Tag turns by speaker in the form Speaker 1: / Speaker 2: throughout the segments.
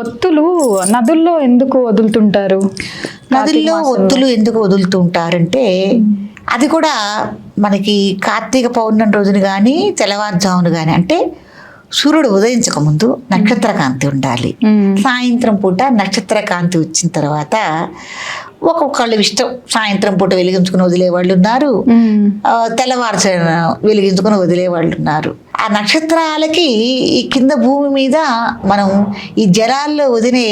Speaker 1: ఒత్తులు నదుల్లో ఎందుకు వదులుతుంటారు?
Speaker 2: నదుల్లో ఒత్తులు ఎందుకు వదులుతూ ఉంటారంటే అది కూడా మనకి కార్తీక పౌర్ణమి రోజున కానీ తెల్లవారుజామున కానీ అంటే సూర్యుడు ఉదయించక ముందు నక్షత్ర కాంతి ఉండాలి. సాయంత్రం పూట నక్షత్ర కాంతి వచ్చిన తర్వాత ఒక్కొక్కళ్ళు ఇష్టం. సాయంత్రం పూట వెలిగించుకుని వదిలే వాళ్ళు ఉన్నారు తెల్లవారుజామున వెలిగించుకొని వదిలే వాళ్ళు ఉన్నారు. ఆ నక్షత్రాలకి ఈ కింద భూమి మీద మనం ఈ జలాల్లో వదిలే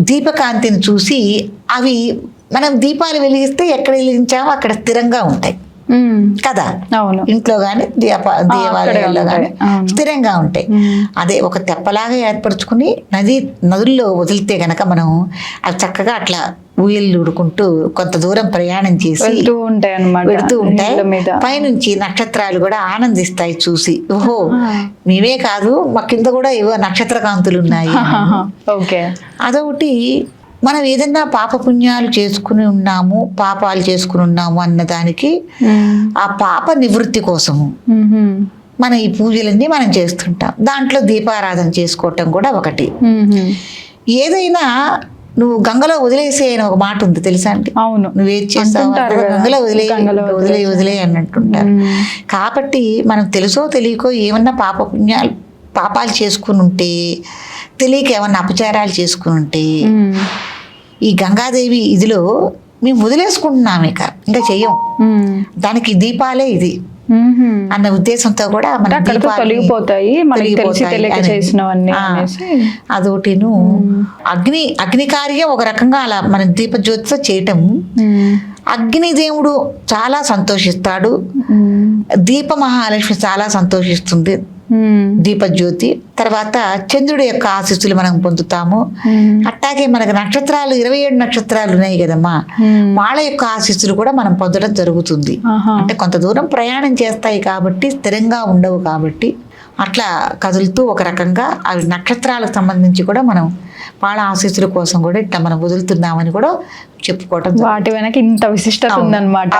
Speaker 2: దీపకాంతిని చూసి అవి మనం దీపాలు వెలిగిస్తే ఎక్కడ వెలిగించామో అక్కడ స్థిరంగా ఉంటాయి. కదా
Speaker 1: అవును
Speaker 2: ఇంట్లో కానీ దీప దేవాలయాల్లో. కానీ. స్థిరంగా ఉంటాయి. అదే ఒక తెప్పలాగా ఏర్పరచుకుని నది నదుల్లో వదిలితే గనక మనం అవి చక్కగా అట్లా ఊయలు ఉడుకుంటూ కొంత దూరం ప్రయాణం చేసి
Speaker 1: వెళ్తూ ఉంటాయి
Speaker 2: పైనుంచి నక్షత్రాలు కూడా ఆనందిస్తాయి చూసి ఓహో. మేమే కాదు మా కింద కూడా ఏవో నక్షత్ర కాంతులు ఉన్నాయి
Speaker 1: ఓకే
Speaker 2: అదొకటి మనం ఏదైనా పాపపుణ్యాలు చేసుకుని ఉన్నాము పాపాలు చేసుకుని ఉన్నాము అన్నదానికి
Speaker 1: మ్మ్.
Speaker 2: ఆ పాప నివృత్తి కోసము. మనం ఈ పూజలన్నీ మనం చేస్తుంటాం దాంట్లో దీపారాధన చేసుకోవటం కూడా ఒకటి. ఏదైనా నువ్వు గంగలో వదిలేసే అని ఒక మాట ఉంది తెలుసా అండి
Speaker 1: అవును
Speaker 2: నువ్వు ఏది చేస్తావు. గంగలో వదిలే వదిలే వదిలే అని అంటుంటారు
Speaker 1: మ్మ్.
Speaker 2: కాబట్టి మనం తెలుసో తెలియకో ఏమన్నా పాప పుణ్యాలు పాపాలు చేసుకుని ఉంటే తెలియక ఏమన్నా అపచారాలు చేసుకుని ఉంటే. ఈ గంగాదేవి ఇదిలో మేము వదిలేసుకుంటున్నాం ఇక ఇంకా చెయ్యం. దానికి దీపాలే ఇది. అన్న ఉద్దేశంతో కూడా మన
Speaker 1: తొలగిపోతాయి
Speaker 2: అదొకటిను అగ్ని అగ్ని కార్యం ఒక రకంగా అలా మన దీపజ్యోతితో చేయటం. అగ్ని దేవుడు చాలా సంతోషిస్తాడు. దీప మహాలక్ష్మి చాలా సంతోషిస్తుంది. దీపజ్యోతి తర్వాత చంద్రుడి యొక్క ఆశీస్సులు మనం పొందుతాము
Speaker 1: మ్మ్.
Speaker 2: అట్లాగే మనకు నక్షత్రాలు ఇరవై ఏడు నక్షత్రాలు ఉన్నాయి కదమ్మా
Speaker 1: మ్మ్.
Speaker 2: వాళ్ళ యొక్క ఆశీస్సులు కూడా మనం పొందడం జరుగుతుంది. అంటే కొంత దూరం ప్రయాణం చేస్తాయి కాబట్టి స్థిరంగా ఉండవు కాబట్టి అట్లా కదులుతూ ఒక రకంగా అవి నక్షత్రాలకు సంబంధించి కూడా మనం వాళ్ళ ఆశీస్సుల కోసం కూడా ఇట్లా మనం వదులుతున్నామని కూడా చెప్పుకోవటం.
Speaker 1: వాటి వెనక ఇంత విశిష్టత. ఉందన్నమాట.